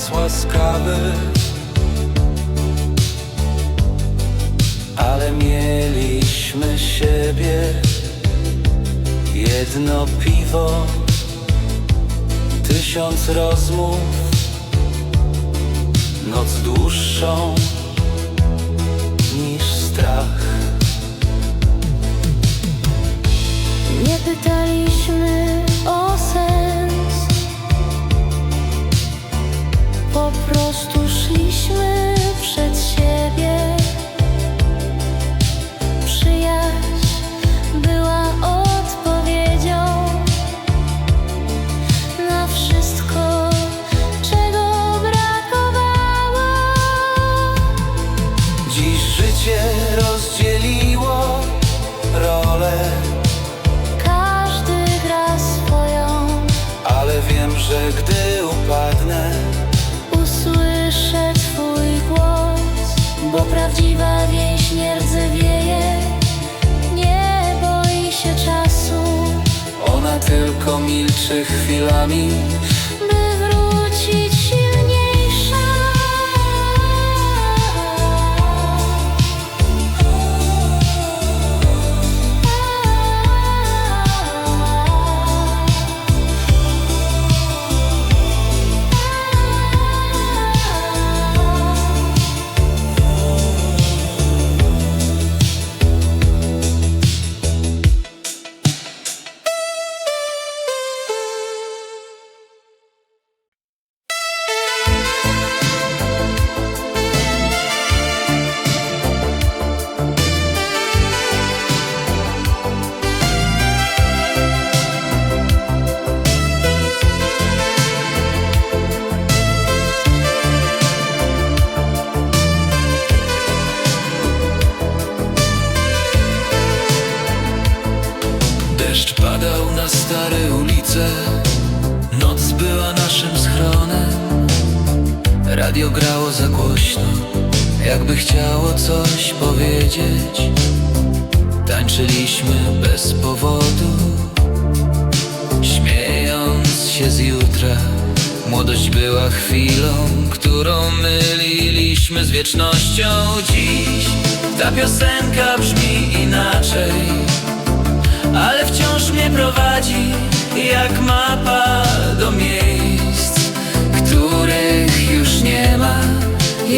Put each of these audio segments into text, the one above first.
nas łaskawy. Ale mieliśmy siebie Jedno piwo Tysiąc rozmów Noc dłuższą niż strach. Nie pytaliśmy o sens Po prostu szliśmy przed siebie milczy chwilami Radio grało za głośno Jakby chciało coś powiedzieć. Tańczyliśmy bez powodu Śmiejąc się z jutra. Młodość była chwilą, którą myliliśmy z wiecznością. Dziś ta piosenka brzmi inaczej ale wciąż mnie prowadzi jak mapa do miejsc,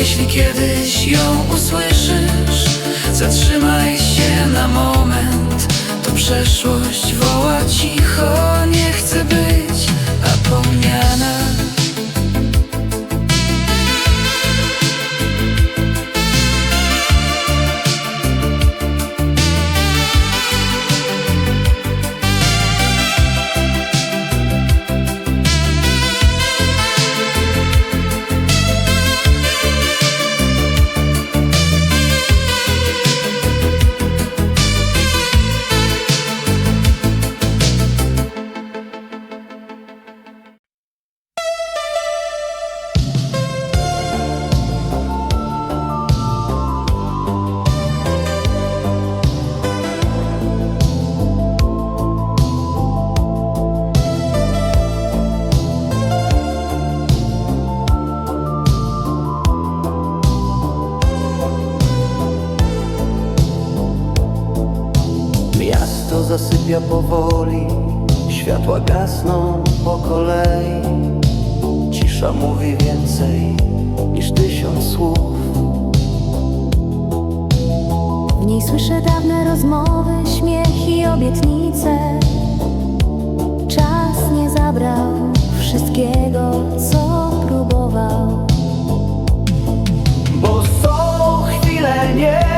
Jeśli kiedyś ją usłyszysz, zatrzymaj się na moment. To przeszłość woła cicho, nie chcę być Miasto zasypia powoli, światła gasną po kolei. Cisza mówi więcej niż tysiąc słów. W niej słyszę dawne rozmowy, śmiech i obietnice Czas nie zabrał wszystkiego, co próbował Bo są chwile nie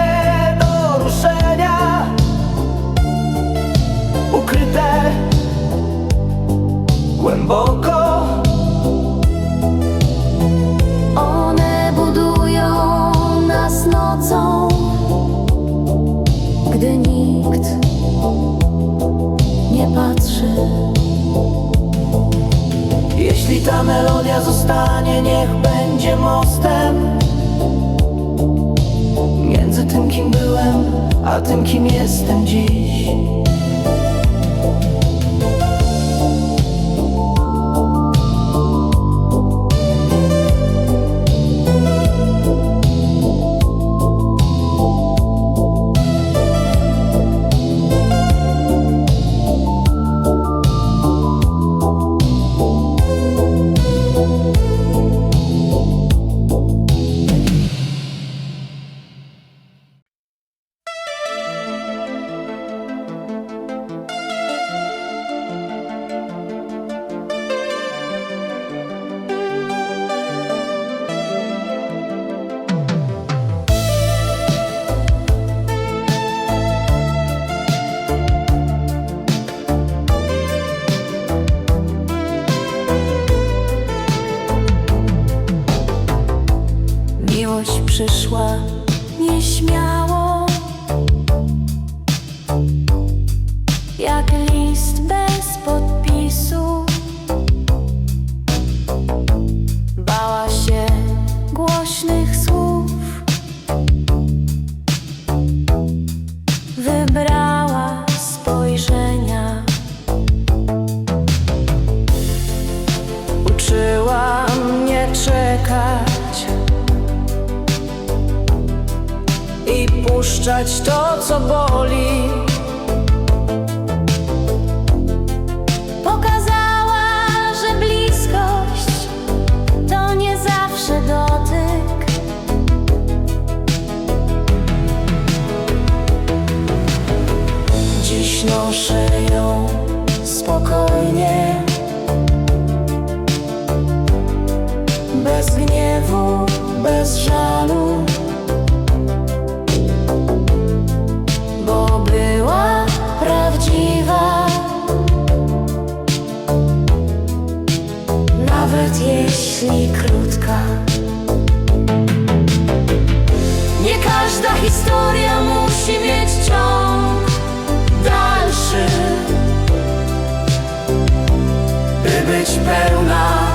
pełna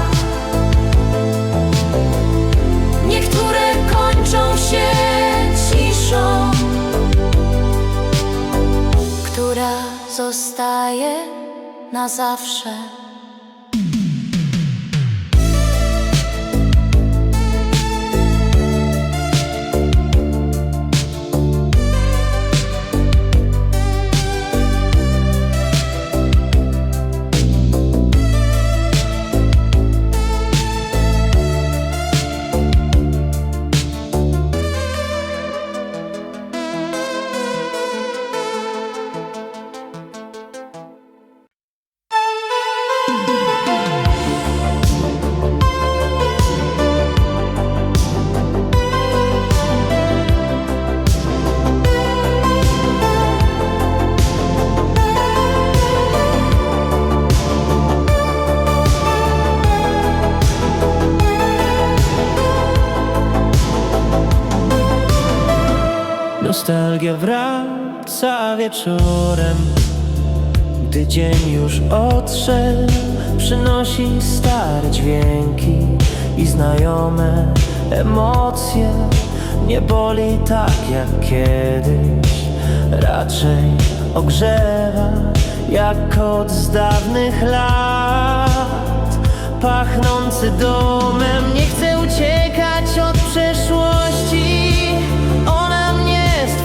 Niektóre kończą się ciszą, która zostaje na zawsze. Nostalgia wraca wieczorem Gdy dzień już odszedł Przynosi stare dźwięki I znajome emocje. Nie boli tak jak kiedyś Raczej ogrzewa Jak od z dawnych lat Pachnący domem Nie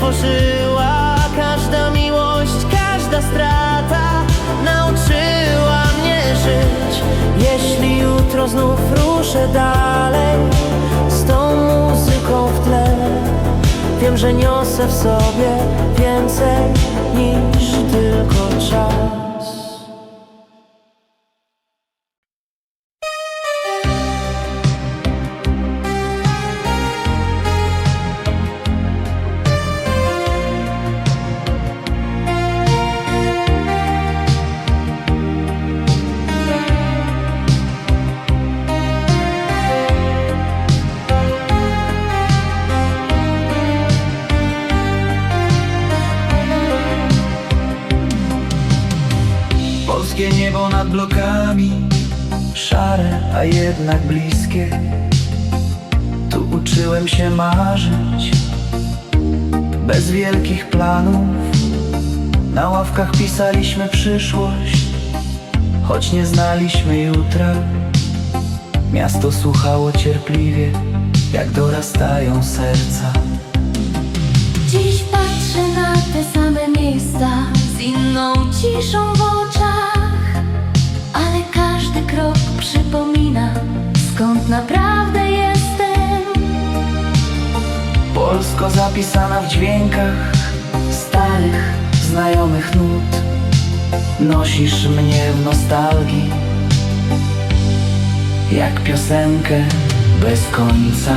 stworzyła Każda miłość, każda strata. Nauczyła mnie żyć. Jeśli jutro znów ruszę dalej Z tą muzyką w tle Wiem, że niosę w sobie więcej niż tylko czas Szare, a jednak bliskie. Tu uczyłem się marzyć Bez wielkich planów. Na ławkach pisaliśmy przyszłość Choć nie znaliśmy jutra. Miasto słuchało cierpliwie Jak dorastają serca. Dziś patrzę na te same miejsca z inną ciszą w oczach, ale każdy krok przypomina, skąd naprawdę jestem. Polsko zapisana w dźwiękach Starych, znajomych nut Nosisz mnie w nostalgii Jak piosenkę bez końca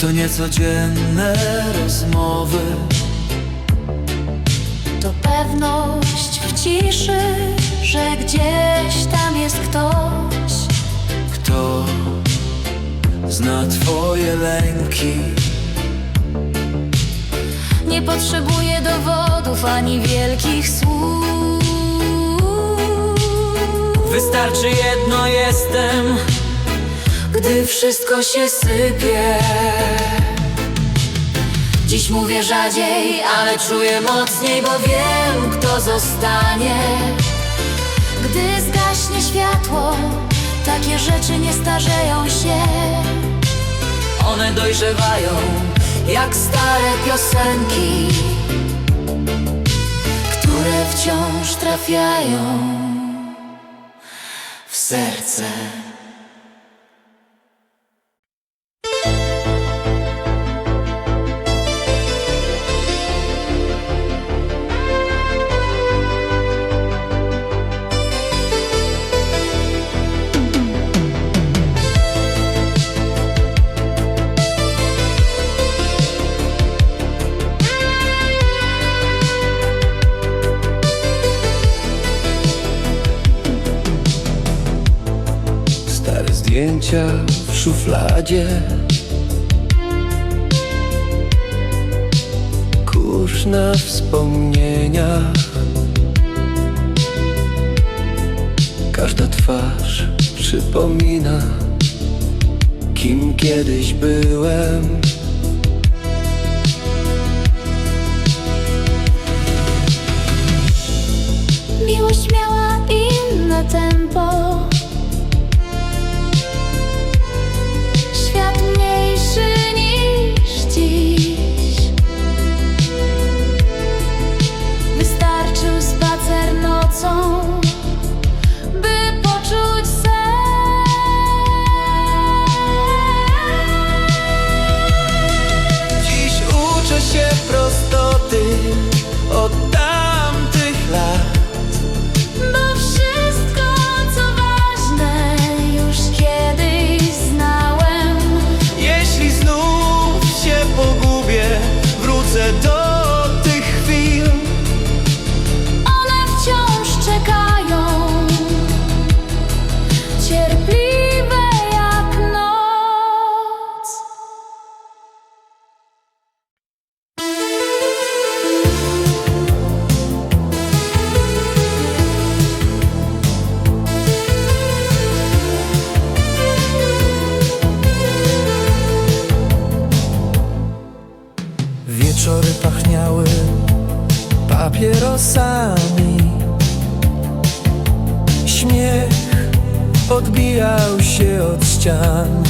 To niecodzienne rozmowy To pewność w ciszy, że gdzieś tam jest ktoś. Kto zna twoje lęki Nie potrzebuje dowodów ani wielkich słów. Wystarczy jedno jestem Gdy wszystko się sypie. Dziś mówię rzadziej, ale czuję mocniej, bo wiem, kto zostanie. Gdy zgaśnie światło, takie rzeczy nie starzeją się. One dojrzewają jak stare piosenki, które wciąż trafiają w serce. Zdjęcia w szufladzie. Kurz na wspomnieniach. Każda twarz przypomina Kim kiedyś byłem. Miłość miała inne tempo papierosami Śmiech odbijał się od ścian.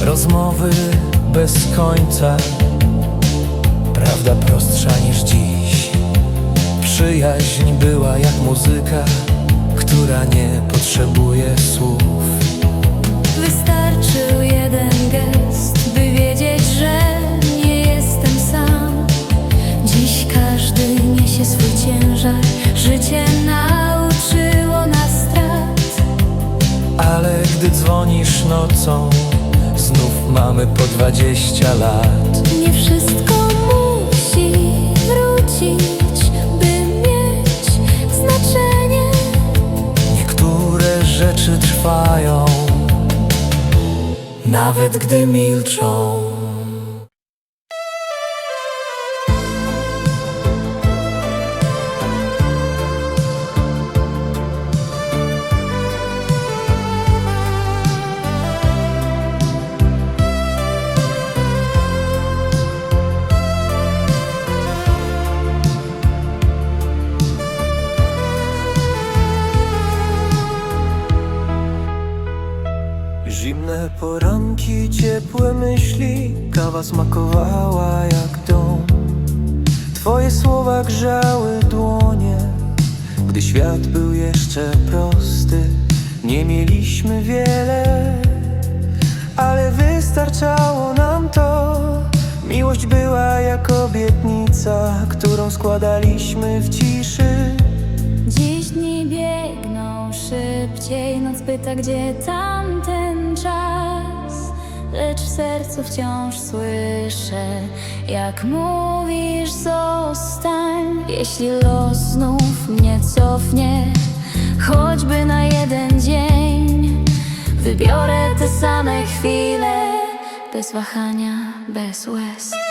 Rozmowy bez końca. Prawda prostsza niż dziś. Przyjaźń była jak muzyka Która nie potrzebuje słów. Wystarczył jeden gest, ciężar, życie nauczyło nas strat. Ale gdy dzwonisz nocą, znów mamy po dwadzieścia lat. Nie wszystko musi wrócić, by mieć znaczenie. Niektóre rzeczy trwają, nawet gdy milczą. Kawa smakowała jak dom. Twoje słowa grzały dłonie, gdy świat był jeszcze prosty. Nie mieliśmy wiele, ale wystarczało nam to. Miłość była jak obietnica, którą składaliśmy w ciszy. Dziś dni biegną szybciej, noc pyta, gdzie tamten czas. Sercu wciąż słyszę, jak mówisz zostań. Jeśli los znów mnie cofnie, choćby na jeden dzień, wybiorę te same chwile, bez wahania, bez łez.